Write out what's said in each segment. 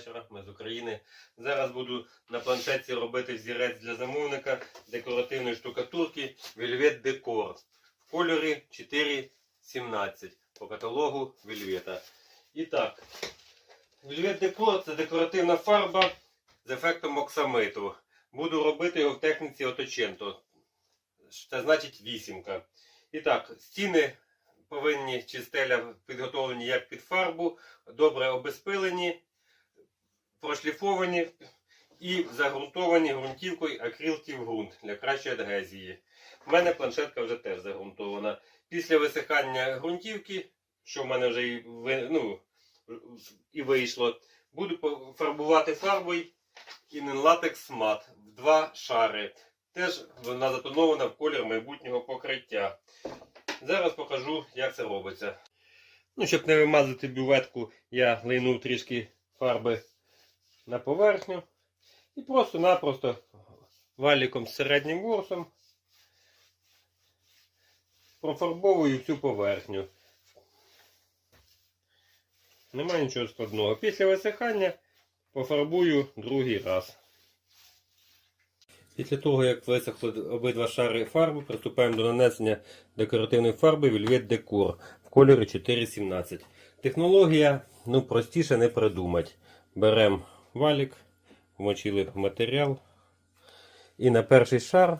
вечора. Ми з України. Зараз буду на планшетці робити взірець для замовника декоративної штукатурки Velvet Decor в кольорі 417 по каталогу Вельвета. І так, Velvet Decor це декоративна фарба з ефектом оксамиту. Буду робити його в техніці оточенто. Це значить вісімка. І так, стіни повинні чи стеля підготовлені як під фарбу, добре обезпилені, прошліфовані і загрунтовані ґрунтівкою акрилків ґрунт для кращої адгезії. У мене планшетка вже теж загрунтована. Після висихання ґрунтівки, що в мене вже і, ну, і вийшло, буду фарбувати фарбою Latex Matte в два шари. Теж вона затонована в колір майбутнього покриття. Зараз покажу, як це робиться. Ну, щоб не вимазати бюветку, я лийнув трішки фарби на поверхню. І просто-напросто валіком з середнім ворсом профарбовую всю поверхню. Немає нічого складного. Після висихання пофарбую другий раз. Pісля того, як висохли обидва шари фарби, приступаємо до нанесення декоративної фарби Velvet Decor в кольорі 417. Технологія ну, простіше не придумати. Беремо валік, вмочили в матеріал і на перший шар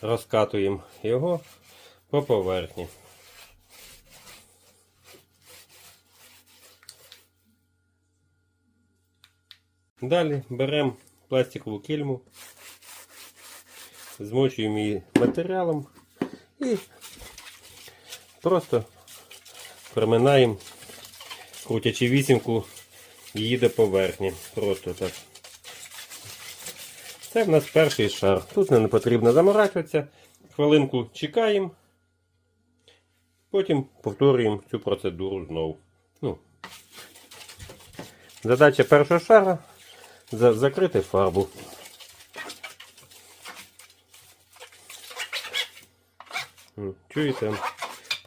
розкатуємо його по поверхні. Далі беремо пластикову кільму, змочуємо її матеріалом і просто проминаємо, крутячи вісімку її до поверхні. Просто так. Це в нас перший шар. Тут не потрібно заморачуватися. Хвилинку чекаємо, потім повторюємо цю процедуру знову. Ну. Задача першого шара за- закрити фарбу. Чуєте?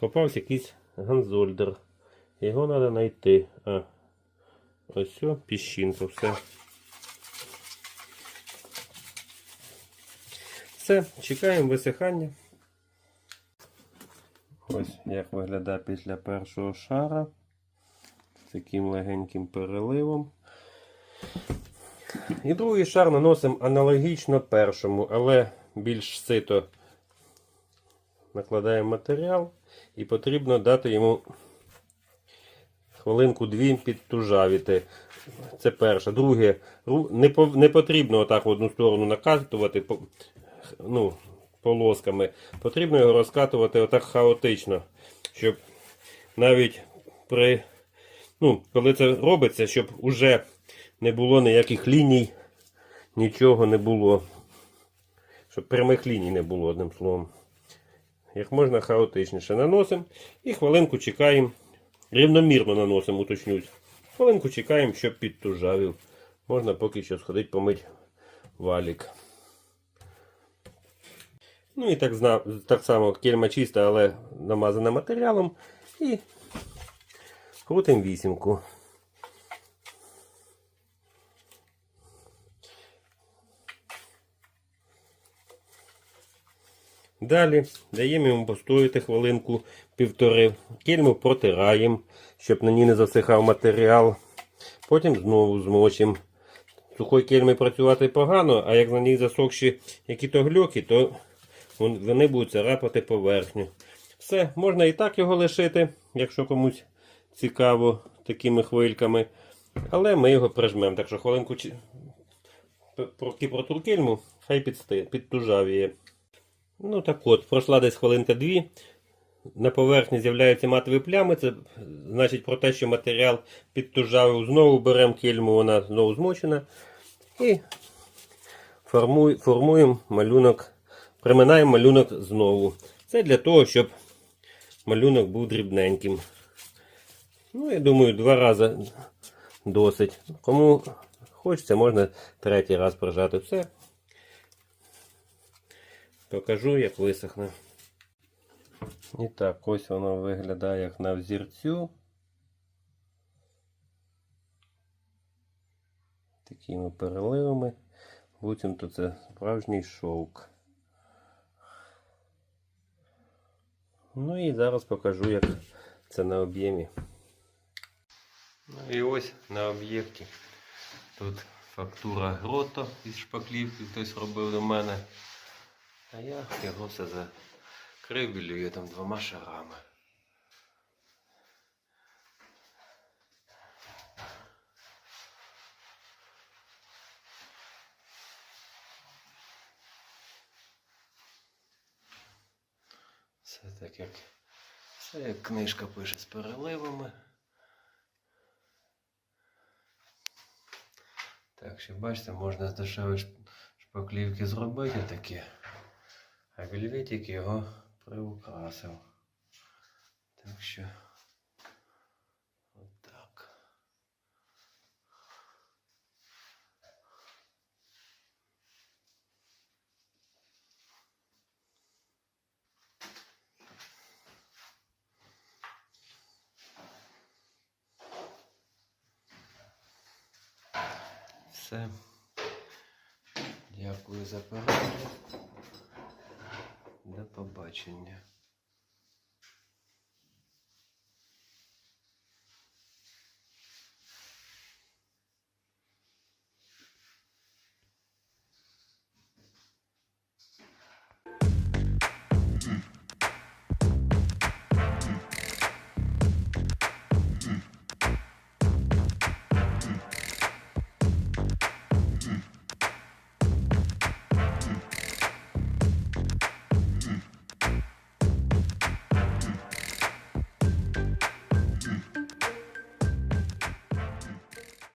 Попався якийсь ганзольдер. Його треба знайти. А, ось все, піщинка, все. Все, чекаємо висихання. Ось як виглядає після першого шара. З таким легеньким переливом. І другий шар наносимо аналогічно першому, але більш сито накладаємо матеріал і потрібно дати йому хвилинку-дві підтужавіти. Це перше. Друге, не, не потрібно отак в одну сторону накатувати ну, полосками. Потрібно його розкатувати отак хаотично, щоб навіть при, ну, коли це робиться, щоб уже не було ніяких ліній, нічого не було. Щоб прямих ліній не було, одним словом. Як можна хаотичніше наносимо і хвилинку чекаємо. Рівномірно наносимо, уточнюсь. Хвилинку чекаємо, щоб підтужавів. Можна поки що сходити помить валік. Ну і так, так само кельма чиста, але намазана матеріалом. І крутимо вісімку. Далі даємо йому постояти хвилинку півтори. Кельму протираємо, щоб на ній не засихав матеріал. Потім знову змочимо. Сухої кельми працювати погано, а як на ній засохші які-то гльоки, то вони будуть царапати поверхню. Все, можна і так його лишити, якщо комусь цікаво такими хвильками. Але ми його прижмемо. Так що хвилинку чи- п- проки хай підсти, підтужавіє. Ну так от, пройшла десь хвилинка-дві. На поверхні з'являються матові плями. Це значить про те, що матеріал підтужавив. Знову беремо кельму, вона знову змочена. І формуємо малюнок, приминаємо малюнок знову. Це для того, щоб малюнок був дрібненьким. Ну, я думаю, два рази досить. Кому хочеться, можна третій раз прожати все. Покажу, як висохне. І так, ось воно виглядає як на взірцю. тими переливами. Буцімто це справжній шовк. Ну і зараз покажу, як це на об'ємі. Ну і ось на об'єкті. Тут фактура грото із шпаклівки хтось робив до мене. А я його все закрив білюю там двома шарами. Все так як все як книжка пише з переливами. Так що бачите, можна з дешевої шпаклівки зробити таке. Вельветик його приукрасив. Так що отак. Все. Дякую за перегляд. Побачення.